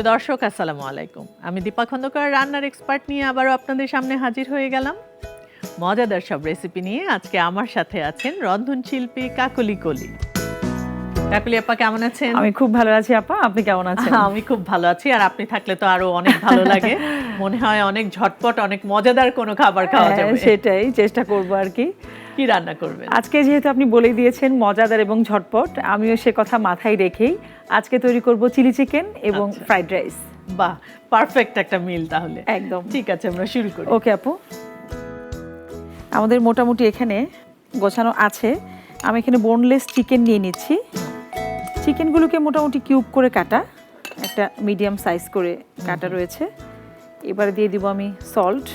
প্রিয় দর্শক আসসালামু আলাইকুম। আমি দীপা খন্দকার রান্নার এক্সপার্ট নিয়ে আবারও আপনাদের সামনে হাজির হয়ে গেলাম। মজাদার সব রেসিপি নিয়ে আজকে আমার সাথে আছেন রন্ধনশিল্পী কাকলি কলি। কাকলি আপা কেমন আছেন? আমি খুব ভালো আছি আপা আপনি কেমন আছেন? আমি খুব ভালো আছি আর আপনি থাকলে তো আরও অনেক ভালো লাগে। মনে হয় অনেক ঝটপট অনেক মজাদার কোনো খাবার খাওয়া হ্যাঁ, যাবে। সেটাই চেষ্টা করব আর কি। কি রান্না করবেন? আজকে যেহেতু আপনি বলেই দিয়েছেন মজাদার এবং ঝটপট আমিও সে কথা মাথায় রেখেই আজকে তৈরি করব চিলি চিকেন এবং আচ্ছা। Fried rice. বাহ পারফেক্ট একটা মিল তাহলে। একদম। ঠিক আছে আমরা শুরু করি। ওকে আপু। আমাদের মোটামুটি এখানে গোছানো আছে। আমি এখানে বোনলেস চিকেন নিয়ে নিচ্ছি। চিকেনগুলোকে মোটামুটি কিউব করে কাটা। একটা মিডিয়াম সাইজ করে কাটা রয়েছে। এবারে দিয়ে দিব আমি সল্ট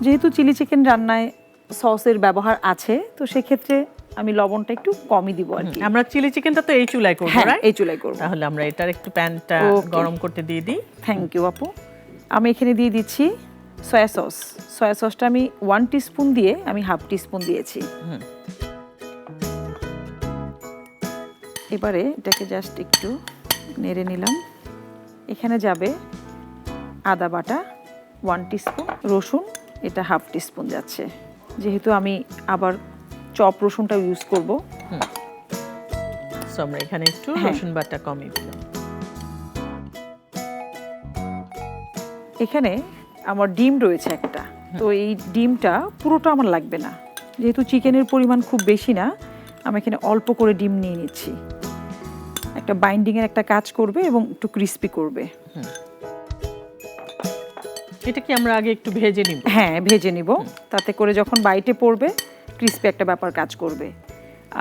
যেহেতু চিলি চিকেন রান্নায় সসের ব্যবহার আছে তো সেক্ষেত্রে আমি লবণটা একটু কমই দিব আর কি। আমরা চিলি চিকেনটা তো এই চুলায় করব হ্যাঁ এই চুলাই করব। তাহলে আমরা এটার একটু প্যানটা গরম করতে দিয়ে দিই। থ্যাংক ইউ আপু। আমি এখানে দিয়ে দিচ্ছি সয়া সস সয়া সসটা আমি ওয়ান টিস্পুন দিয়ে আমি হাফ টিস্পুন দিয়েছি। এবারে এটাকে জাস্ট একটু নেড়ে নিলাম। এখানে যাবে আদা বাটা ওয়ান টিস্পুন রসুন এটা হাফ টিস্পুন যাচ্ছে। যেহেতু আমি আবার চপ রসুনটা ইউজ করব। আমরা এখানে একটু হ্যাঁ। রসুন বাটা কমিয়ে দিলাম। এখানে আমার ডিম রয়েছে একটা। তো এই ডিমটা পুরোটা আমার লাগবে না। যেহেতু চিকেনের পরিমাণ খুব বেশি না আমি এখানে অল্প করে ডিম নিয়ে নিচ্ছি। একটা বাইন্ডিংয়ের একটা কাজ করবে এবং একটু ক্রিস্পি করবে। এটা কি আমরা আগে একটু ভেজে নিব? হ্যাঁ ভেজে নিব। তাতে করে যখন বাইটে পড়বে ক্রিস্পি একটা ব্যাপার কাজ করবে।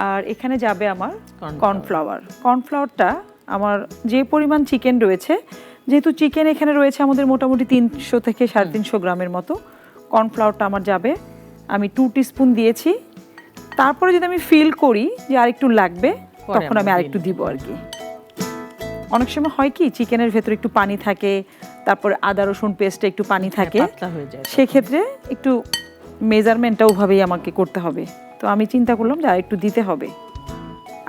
আর এখানে যাবে আমার কর্নফ্লাওয়ার কর্নফ্লাওয়ারটা আমার যে পরিমাণ চিকেন রয়েছে যেহেতু চিকেন এখানে রয়েছে আমাদের মোটামুটি তিনশো থেকে সাড়ে তিনশো গ্রামের মতো কর্নফ্লাওয়ারটা আমার যাবে। আমি টু স্পুন দিয়েছি। তারপরে যদি আমি ফিল করি যে আরেকটু লাগবে তখন আমি আরেকটু দিব আর কি। অনেক সময় হয় কি চিকেনের ভেতরে একটু পানি থাকে তারপরে আদা রসুন পেস্টে একটু পানি থাকে। হ্যাঁ, যায় সেক্ষেত্রে একটু মেজারমেন্টটা ওভাবেই আমাকে করতে হবে। তো আমি চিন্তা করলাম যে আর একটু দিতে হবে।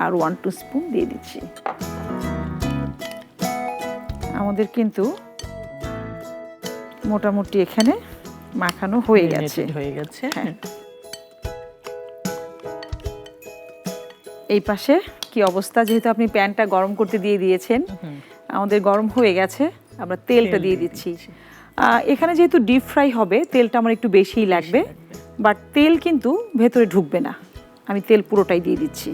আর ওয়ান টু স্পুন দিয়ে দিচ্ছি। আমাদের কিন্তু মোটামুটি এখানে মাখানো হয়ে গেছে। হয়ে গেছে। হ্যাঁ। এই পাশে কি অবস্থা? যেহেতু আপনি প্যানটা গরম করতে দিয়ে দিয়েছেন আমাদের গরম হয়ে গেছে। আমরা তেলটা দিয়ে দিচ্ছি। এখানে যেহেতু ডিপ ফ্রাই হবে তেলটা আমার একটু বেশিই লাগবে। বাট তেল কিন্তু ভেতরে ঢুকবে না। আমি তেল পুরোটাই দিয়ে দিচ্ছি।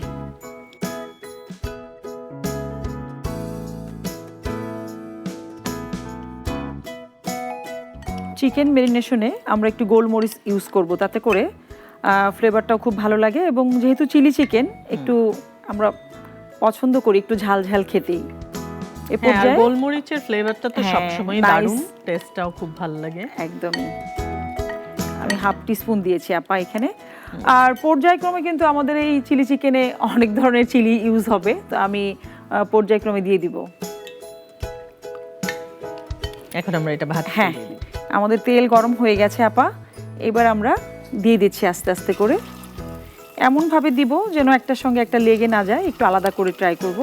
চিকেন মেরিনেশনে আমরা একটু গোলমরিচ ইউজ করব তাতে করে ফ্লেভারটাও খুব ভালো লাগে। এবং যেহেতু চিলি চিকেন একটু আমরা পছন্দ করি একটু ঝাল ঝাল খেতেই। এ হ্যাঁ, পর্যায়ে? গোলমরিচের ফ্লেভারটা তো হ্যাঁ, সবসময় দারুণ টেস্টটাও খুব ভালো লাগে। একদমই। আমি হাফ টিস্পুন দিয়েছি আপা এখানে। আর পর্যায়ক্রমে কিন্তু আমাদের এই চিলি চিকেনে অনেক ধরনের চিলি ইউজ হবে তো আমি পর্যায়ক্রমে দিয়ে দিব। এখন আমরা এটা ভাত হ্যাঁ আমাদের তেল গরম হয়ে গেছে আপা। এবার আমরা দিয়ে দিচ্ছি আস্তে আস্তে করে। এমনভাবে দিব যেন একটার সঙ্গে একটা লেগে না যায় একটু আলাদা করে ট্রাই করব।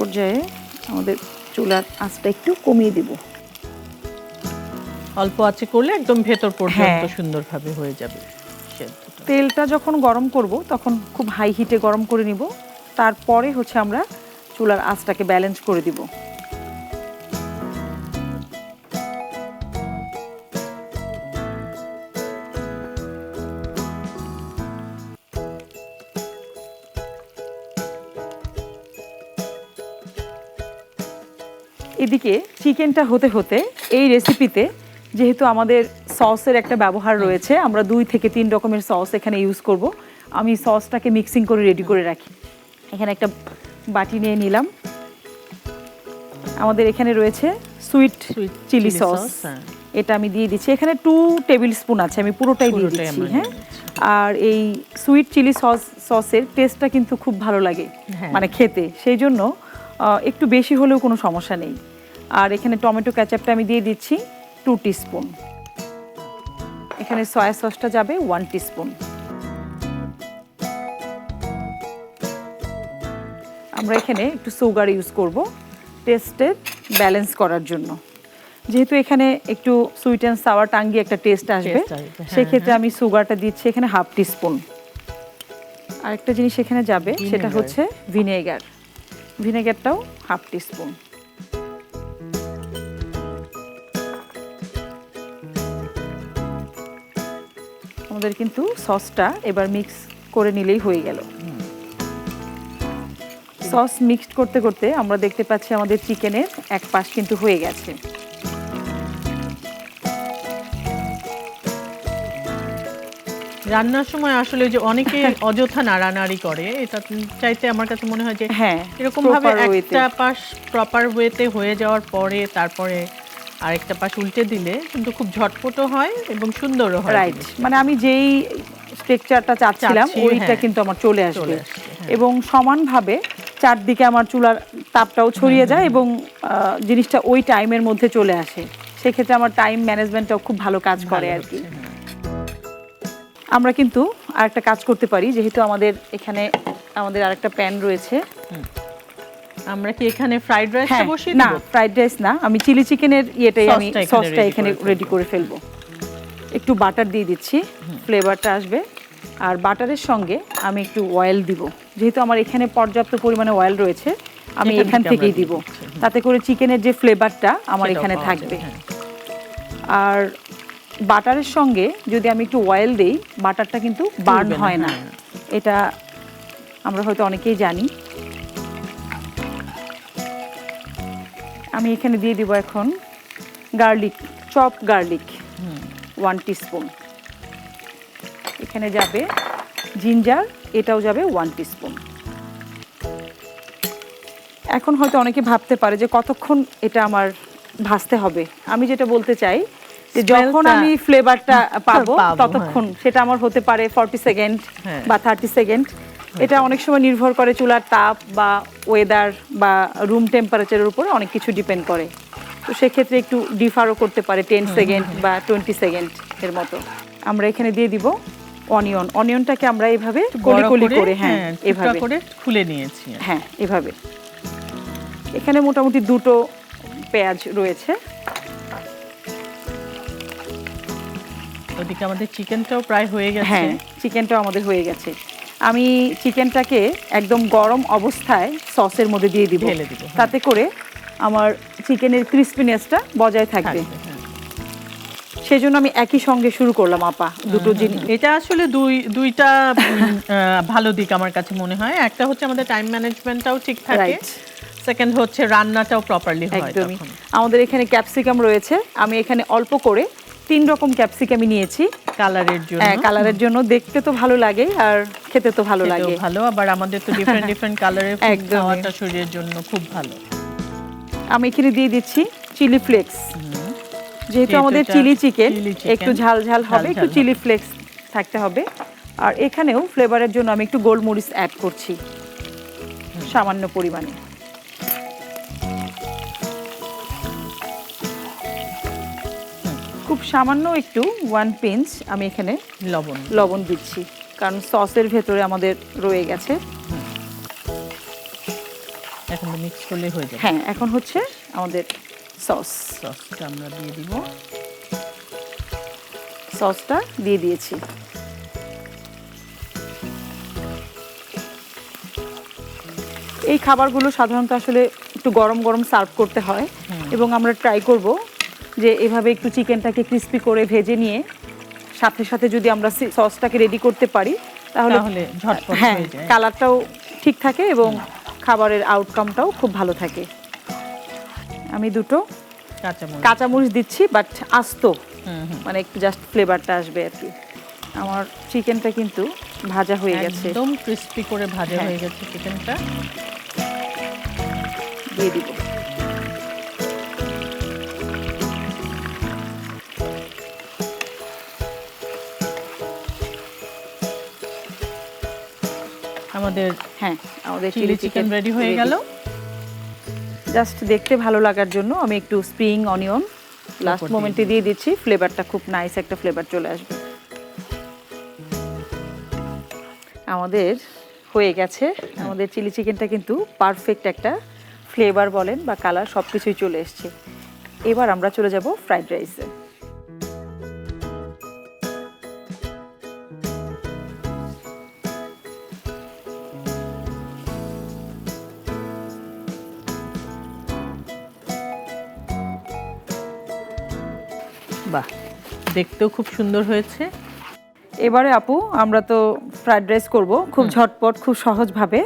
পর্যায়ে আমাদের চুলার আঁচটা একটু কমিয়ে দিব। অল্প আঁচে করলে একদম ভেতর পর্যন্ত হ্যাঁ। সুন্দরভাবে হয়ে যাবে তেলটা যখন গরম করব তখন খুব হাই হিটে গরম করে নিব। তারপরে হচ্ছে আমরা চুলার আঁচটাকে ব্যালেন্স করে দিব। এদিকে চিকেনটা হতে হতে এই রেসিপিতে যেহেতু আমাদের সসের একটা ব্যবহার রয়েছে আমরা দুই থেকে তিন রকমের সস এখানে ইউজ করব। আমি সসটাকে মিক্সিং করে রেডি করে রাখি। এখানে একটা বাটি নিয়ে নিলাম। আমাদের এখানে রয়েছে সুইট চিলি সস। এটা আমি দিয়ে দিচ্ছি। এখানে টু টেবিল স্পুন আছে আমি পুরোটাই দিয়ে দিচ্ছি হ্যাঁ। আর এই সুইট চিলি সস সসের টেস্টটা কিন্তু খুব ভালো লাগে হ্যাঁ। মানে খেতে। সেই জন্য একটু বেশি হলেও কোনো সমস্যা নেই। আর এখানে টমেটো ক্যাচাপটা আমি দিয়ে দিচ্ছি টু স্পুন এখানে সয়া সসটা যাবে ওয়ান টিস্পুন আমরা এখানে একটু সুগার ইউজ করব টেস্টের ব্যালেন্স করার জন্য। যেহেতু এখানে একটু সুইট অ্যান্ড সাওয়ার টাঙ্গি একটা টেস্ট আসবে আসবে, হ্যাঁ, সেক্ষেত্রে আমি সুগারটা দিচ্ছি এখানে হাফ টিস্পুন আরেকটা জিনিস এখানে যাবে সেটা হচ্ছে ভিনেগার ভিনেগারটাও হাফ টিস্পুন আমাদের কিন্তু সসটা এবার মিক্স করে নিলেই হয়ে গেল সস মিক্সড করতে করতে আমরা দেখতে পাচ্ছি আমাদের চিকেনের এক পাশ কিন্তু হয়ে গেছে রান্নার সময় আসলে যে অনেকে অযথা নাড়ানাড়ি করে এটা চাইতে আমার কাছে মনে হয় যে হ্যাঁ এরকম ভাবে। একটা পাশ প্রপার ওয়েতে হয়ে যাওয়ার পরে তারপরে আরেকটা পাশ উল্টে দিলে কিন্তু খুব ঝটপটও হয় এবং সুন্দরও হয় রাইট মানে আমি যেই স্ট্রাকচারটা চাচ্ছিলাম ওইটা হ্যাঁ। কিন্তু আমার চলে আসবে। হ্যাঁ। এবং সমানভাবে চারদিকে আমার চুলার তাপটাও ছড়িয়ে যায় এবং জিনিসটা ওই টাইমের মধ্যে চলে আসে। সেক্ষেত্রে আমার টাইম ম্যানেজমেন্টটাও খুব ভালো কাজ করে আর কি। হ্যাঁ। আমরা কিন্তু আরেকটা কাজ করতে পারি যেহেতু আমাদের এখানে আমাদের আরেকটা প্যান রয়েছে। আমরা কি এখানে ফ্রাইড হ্যাঁ বসিয়ে না ফ্রাইড রাইস না আমি চিলি চিকেনের ইয়েটাই আমি সসটা এখানে রেডি করে ফেলব। একটু বাটার দিয়ে দিচ্ছি ফ্লেভারটা আসবে। আর বাটারের সঙ্গে আমি একটু অয়েল দিব। যেহেতু আমার এখানে পর্যাপ্ত পরিমাণে অয়েল রয়েছে আমি এখান থেকেই দিব। তাতে করে চিকেনের যে ফ্লেভারটা আমার এখানে থাকবে। হ্যাঁ। আর বাটারের সঙ্গে যদি আমি একটু অয়েল দেই বাটারটা কিন্তু বার্ন হয় না। হ্যাঁ। এটা আমরা হয়তো অনেকেই জানি। আমি এখানে দিয়ে দিব এখন garlic chop garlic one teaspoon এখানে যাবে জিঞ্জার এটাও যাবে ওয়ান টিস্পুন এখন হয়তো অনেকে ভাবতে পারে যে কতক্ষণ এটা আমার ভাজতে হবে। আমি যেটা বলতে চাই যে যখন আমি ফ্লেভারটা পাবো ততক্ষণ সেটা আমার হতে পারে ফর্টি সেকেন্ড হ্যাঁ। বা থার্টি সেকেন্ড এটা অনেক সময় নির্ভর করে চুলার তাপ বা ওয়েদার বা রুম টেম্পারেচারের উপরে অনেক কিছু ডিপেন্ড করে। তো সেক্ষেত্রে একটু ডিফারও করতে পারে টেন সেকেন্ড বা টোয়েন্টি সেকেন্ড এর মতো। আমরা এখানে দিয়ে দিব অনিয়ন অনিয়নটাকে আমরা এইভাবে কলি বড় কলি করে হ্যাঁ এভাবে। করে খুলে নিয়েছি হ্যাঁ এভাবে। এখানে মোটামুটি দুটো পেঁয়াজ রয়েছে। ওদিকে আমাদের চিকেনটাও প্রায় হয়ে গেছে। হ্যাঁ চিকেনটাও আমাদের হয়ে গেছে। আমি চিকেনটাকে একদম গরম অবস্থায় সসের মধ্যে দিয়ে দিব। ঢেলে দিব, হ্যাঁ। তাতে করে আমার চিকেনের ক্রিস্পিনেসটা বজায় থাকবে। হ্যাঁ। সেজন্য আমি একই সঙ্গে শুরু করলাম আপা। দুটো জিনিস। এটা আসলে দুই দুইটা ভালো দিক আমার কাছে মনে হয়। একটা হচ্ছে আমাদের টাইম ম্যানেজমেন্টটাও ঠিক থাকে। সেকেন্ড হচ্ছে রান্নাটাও প্রপারলি হয় একদমই। আমাদের এখানে ক্যাপসিকাম রয়েছে। আমি এখানে অল্প করে তিন রকম ক্যাপসিকামই নিয়েছি কালারের জন্য। হ্যাঁ কালারের জন্য। দেখতে তো ভালো লাগে আর খেতে তো ভালো লাগে। ভালো আবার আমাদের তো ডিফারেন্ট ডিফারেন্ট কালারের খাওয়াটা শরীরের জন্য খুব ভালো। আমি এখানে দিয়ে দিচ্ছি চিলি ফ্লেক্স যেহেতু আমাদের চিলি চিকেন একটু ঝাল ঝাল হবে একটু চিলি ফ্লেক্স থাকতে হবে। আর এখানেও ফ্লেভারের জন্য আমি একটু গোলমরিচ অ্যাড করছি। সামান্য পরিমাণে। খুব সামান্য একটু ওয়ান পিঞ্চ আমি এখানে লবণ লবণ দিচ্ছি কারণ সসের ভেতরে আমাদের রয়ে গেছে। এখন মিক্স করলে হয়ে যাবে। হ্যাঁ এখন হচ্ছে আমাদের সস। সসটা আমরা দিয়ে দিব। সসটা দিয়ে দিয়েছি। এই খাবারগুলো সাধারণত আসলে একটু গরম গরম সার্ভ করতে হয় এবং আমরা ট্রাই করব যে এভাবে একটু চিকেনটাকে ক্রিস্পি করে ভেজে নিয়ে সাথে সাথে যদি আমরা সসটাকে রেডি করতে পারি তাহলে হ্যাঁ কালারটাও ঠিক থাকে এবং খাবারের আউটকামটাও খুব ভালো থাকে। আমি দুটো কাঁচামরিচ। দিচ্ছি বাট আস্ত। মানে একটু জাস্ট ফ্লেভারটা আসবে আর কি। আমার চিকেনটা কিন্তু ভাজা হয়ে গেছে। একদম ক্রিস্পি করে ভাজা হ্যাঁ। হয়ে গেছে চিকেনটা। দিয়ে দিব। আমাদের হ্যাঁ আমাদের চিলি চিকেন রেডি হয়ে গেল। জাস্ট দেখতে ভালো লাগার জন্য আমি একটু স্প্রিং অনিয়ন লাস্ট মোমেন্টে দিয়ে দিচ্ছি। ফ্লেভারটা খুব নাইস একটা ফ্লেভার চলে আসবে। আমাদের হয়ে গেছে। আমাদের চিলি চিকেনটা কিন্তু পারফেক্ট একটা ফ্লেভার বলেন বা কালার সব কিছুই চলে এসছে। এবার আমরা চলে যাব ফ্রাইড রাইসে দেখতেও খুব সুন্দর হয়েছে। এবারে আপু আমরা তো ফ্রাইড রাইস করব। খুব ঝটপট খুব সহজভাবে।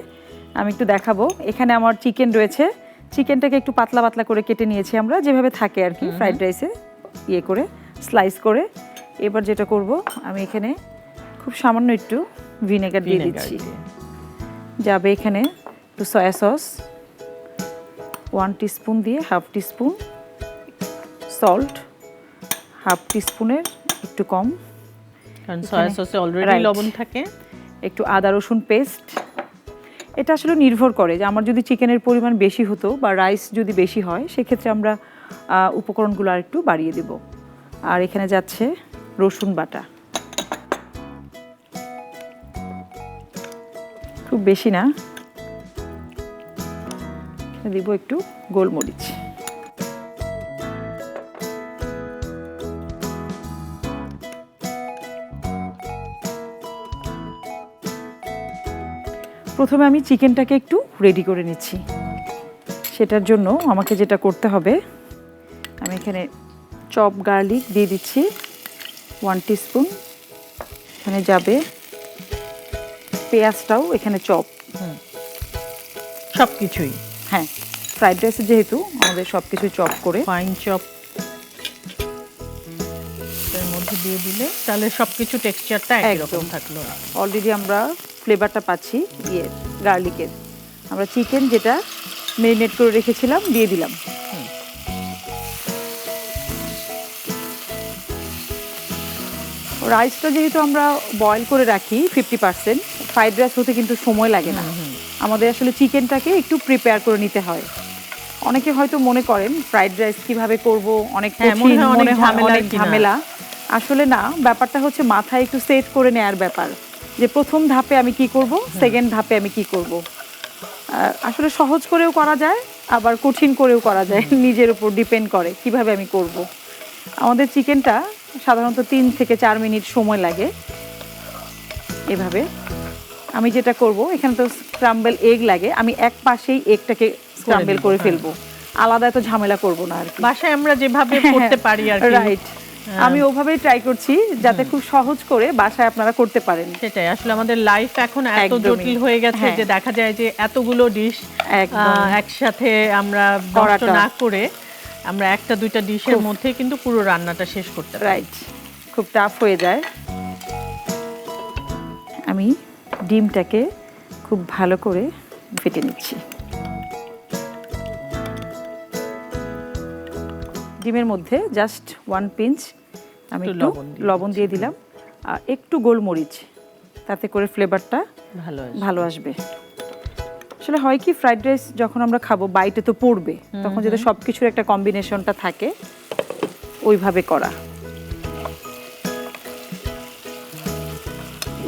আমি একটু দেখাবো। এখানে আমার চিকেন রয়েছে। চিকেনটাকে একটু পাতলা পাতলা করে কেটে নিয়েছি আমরা। যেভাবে থাকে আর কি ফ্রাইড রাইসে ইয়ে করে স্লাইস করে। এবার যেটা করব আমি এখানে খুব সামান্য একটু ভিনেগার দিয়ে দিচ্ছি। যাবে এখানে একটু সয়া সস ওয়ান টিস্পুন দিয়ে হাফ টিস্পুন সল্ট হাফ টিস্পুনের একটু কম। কারণ সয়া সসে অলরেডি. লবণ থাকে। একটু আদা রসুন পেস্ট এটা আসলে নির্ভর করে যে আমার যদি চিকেনের পরিমাণ বেশি হতো বা রাইস যদি বেশি হয় সেক্ষেত্রে আমরা উপকরণগুলো আর একটু বাড়িয়ে দেব। আর এখানে যাচ্ছে রসুন বাটা। খুব বেশি না। দিব একটু গোলমরিচ। প্রথমে আমি চিকেনটাকে একটু রেডি করে নিচ্ছি। সেটার জন্য আমাকে যেটা করতে হবে আমি এখানে চপ গার্লিক দিয়ে দিচ্ছি। ওয়ান টিস্পুন এখানে যাবে পেঁয়াজটাও এখানে চপ। সব কিছুই হ্যাঁ ফ্রাইড রাইসে যেহেতু আমাদের সব কিছু চপ করে। Fine chop. এর মধ্যে দিয়ে দিলে তাহলে সব কিছু টেক্সচারটা একই রকম একদম। থাকল। অলরেডি আমরা ফ্লেভারটা পাচ্ছি ইয়ে গার্লিকের আমরা চিকেন যেটা মেরিনেট করে রেখেছিলাম দিয়ে দিলাম। রাইসটা যেহেতু আমরা বয়েল করে রাখি ফিফটি পার্সেন্ট ফ্রাইড রাইস হতে কিন্তু সময় লাগে না। আমাদের আসলে চিকেনটাকে একটু প্রিপেয়ার করে নিতে হয়। অনেকে হয়তো মনে করেন ফ্রাইড রাইস কীভাবে করব অনেক হ্যাঁ, কঠিন, মনে হয় অনেক ঝামেলা। আসলে না ব্যাপারটা হচ্ছে মাথায় একটু সেট করে নেয়ার ব্যাপার। যে প্রথম ধাপে আমি কি করব সেকেন্ড ধাপে আমি কি করব। আসলে সহজ করেও করা যায় আবার কঠিন করেও করা যায়। নিজের উপর ডিপেন্ড করে কীভাবে আমি করব। আমাদের চিকেনটা সাধারণত তিন থেকে চার মিনিট সময় লাগে। এভাবে আমি যেটা করব এখানে তো স্ক্রাম্বেল এগ লাগে। আমি এক পাশেই এগটাকে স্ক্রাম্বেল করে হ্যাঁ। ফেলব। আলাদা এত ঝামেলা করব না আর বাসায় আমরা যেভাবে করতে পারি আর কি। রাইট আমি ওভাবেই ট্রাই করছি যাতে খুব সহজ করে বাসায় আপনারা করতে পারেন। সেটাই আসলে আমাদের লাইফ এখন এত জটিল হয়ে গেছে হ্যাঁ। যে দেখা যায় যে এতগুলো ডিশ একসাথে আমরা করাটা। না করে আমরা একটা দুইটা ডিশের মধ্যে কিন্তু পুরো রান্নাটা শেষ করতে রাইট খুব টাফ হয়ে যায়। আমি ডিমটাকে খুব ভালো করে ফেটে নিচ্ছি। ডিমের মধ্যে জাস্ট ওয়ান পিঞ্চ আমি একটু লবণ দিয়ে দিলাম। আর একটু গোলমরিচ তাতে করে ফ্লেভারটা ভালো ভালো আসবে। আসলে হয় কি ফ্রাইড রাইস যখন আমরা খাব বাইটে তো পড়বে তখন যাতে সব কিছুর একটা কম্বিনেশনটা থাকে ওইভাবে করা।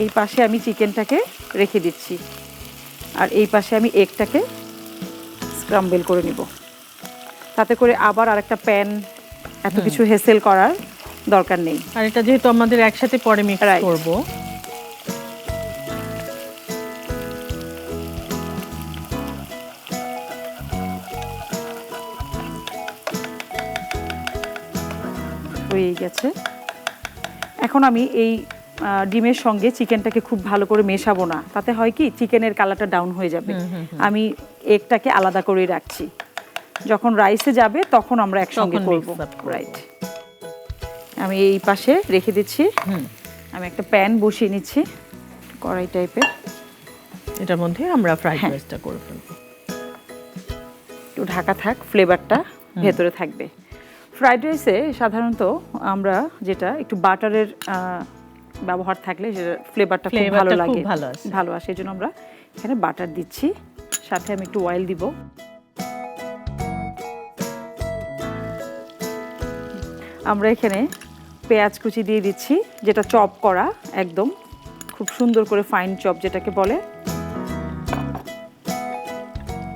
এই পাশে আমি চিকেনটাকে রেখে দিচ্ছি। আর এই পাশে আমি এগটাকে স্ক্রাম্বেল করে নিব। তাতে করে আবার আরেকটা প্যান এত কিছু হেসেল করার দরকার নেই। আর এটা যেহেতু আমাদের একসাথে পরে মিক্স. করব। হয়ে গেছে। এখন আমি এই ডিমের সঙ্গে চিকেনটাকে খুব ভালো করে মেশাবো না। তাতে হয় কি চিকেনের কালারটা ডাউন হয়ে যাবে। আমি এগটাকে আলাদা করে রাখছি। যখন রাইসে যাবে তখন আমরা একসঙ্গে করব। রাইট আমি এই পাশে রেখে দিচ্ছি। আমি একটা প্যান বসিয়ে নিচ্ছি কড়াই টাইপের এটার মধ্যে আমরা ফ্রাইড হ্যাঁ। রাইসটা করে ফেলব। একটু ঢাকা থাক ফ্লেভারটা ভেতরে থাকবে। ফ্রাইড রাইসে সাধারণত আমরা যেটা একটু বাটারের ব্যবহার থাকলে সেটা ফ্লেভারটা খুব ভালো লাগে। ভালো আসে। ভালো আসে এই জন্য আমরা এখানে বাটার দিচ্ছি। সাথে আমি একটু অয়েল দিব। আমরা এখানে পেঁয়াজ কুচি দিয়ে দিচ্ছি, যেটা চপ করা একদম। খুব সুন্দর করে ফাইন চপ যেটাকে বলে।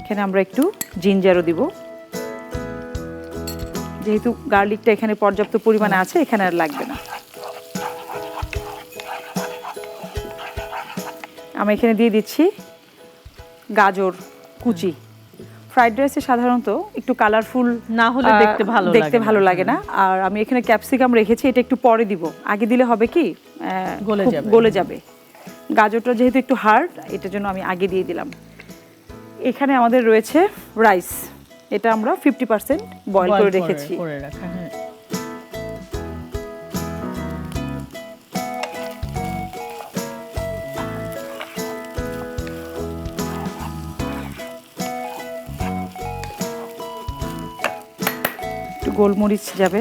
এখানে আমরা একটু জিঞ্জারও দিব। যেহেতু গার্লিকটা এখানে পর্যাপ্ত পরিমাণে আছে, এখানে আর লাগবে না। আমি এখানে দিয়ে দিচ্ছি গাজর কুচি। ফ্রাইড রাইসে সাধারণত একটু কালারফুল না হলে দেখতে ভালো দেখতে লাগে না। ভালো লাগে না। আর আমি এখানে ক্যাপসিকাম রেখেছি এটা একটু পরে দিব। আগে দিলে হবে কি গলে যাবে। গলে যাবে। গাজরটা যেহেতু একটু হার্ড এটার জন্য আমি আগে দিয়ে দিলাম। এখানে আমাদের রয়েছে রাইস এটা আমরা ফিফটি পার্সেন্ট বয়েল করে রেখেছি। গোলমরিচ যাবে।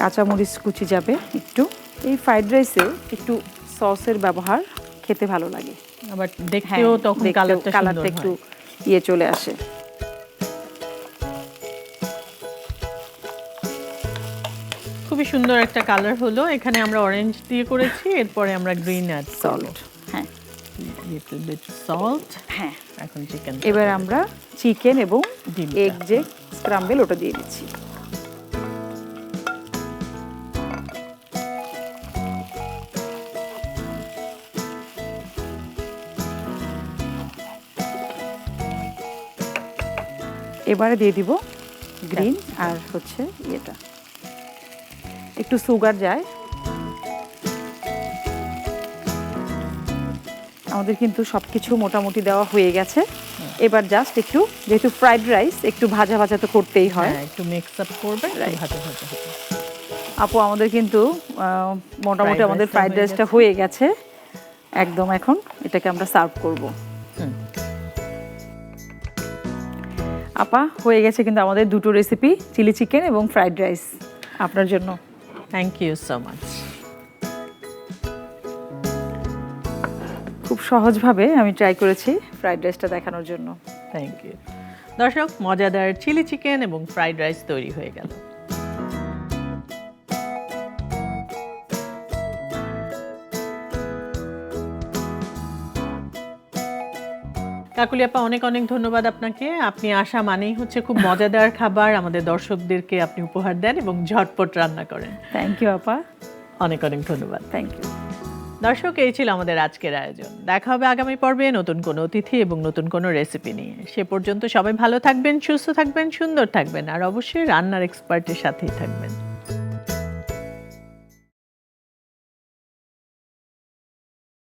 কাঁচামরিচ কুচি যাবে একটু। এই ফ্রাইড রাইসে একটু সসের ব্যবহার খেতে ভালো লাগে। আবার দেখতেও তখন দেখতেও কালারটা একটু ইয়ে চলে আসে। খুবই সুন্দর একটা কালার হলো। এখানে আমরা অরেঞ্জ দিয়ে করেছি এরপরে আমরা গ্রিন অ্যাড সল্ট হ্যাঁ লিটল বিট সল্ট হ্যাঁ এখন চিকেন এবার আমরা চিকেন এবং। এগ যে স্ক্রাম্বেল ওটা দিয়ে দিচ্ছি। এবারে দিয়ে দিব গ্রিন আর হচ্ছে ইয়েটা। একটু সুগার যায় আমাদের কিন্তু সব কিছু মোটামুটি দেওয়া হয়ে গেছে। এবার জাস্ট একটু যেহেতু ফ্রাইড রাইস একটু ভাজা ভাজা তো করতেই হয়। হ্যাঁ একটু মিক্স আপ করবে. ভাজা ভাজা আপু আমাদের কিন্তু মোটামুটি আমাদের ফ্রাইড রাইসটা হয়ে গেছে। একদম এখন এটাকে আমরা সার্ভ করব। আপা হয়ে গেছে কিন্তু আমাদের দুটো রেসিপি চিলি চিকেন এবং ফ্রাইড রাইস আপনার জন্য। থ্যাংক ইউ সো মাচ সহজভাবে আমি ট্রাই করেছি ফ্রাইড রাইসটা দেখানোর জন্য। থ্যাংক ইউ দর্শক মজাদার চিলি চিকেন এবং ফ্রাইড রাইস তৈরি হয়ে গেল। কাকুলি আপা অনেক অনেক ধন্যবাদ আপনাকে। আপনি আসা মানেই হচ্ছে খুব মজাদার খাবার। আমাদের দর্শকদেরকে আপনি উপহার দেন এবং ঝটপট রান্না করেন। থ্যাংক ইউ আপা। অনেক অনেক ধন্যবাদ। থ্যাংক ইউ দর্শক, এই ছিল আমাদের আজকের আয়োজন। দেখা হবে আগামী পর্বে নতুন কোনো অতিথি এবং নতুন কোনো রেসিপি নিয়ে। সে পর্যন্ত সবাই ভালো থাকবেন, সুস্থ থাকবেন, সুন্দর থাকবেন, আর অবশ্যই রান্নার এক্সপার্টের সাথেই থাকবেন।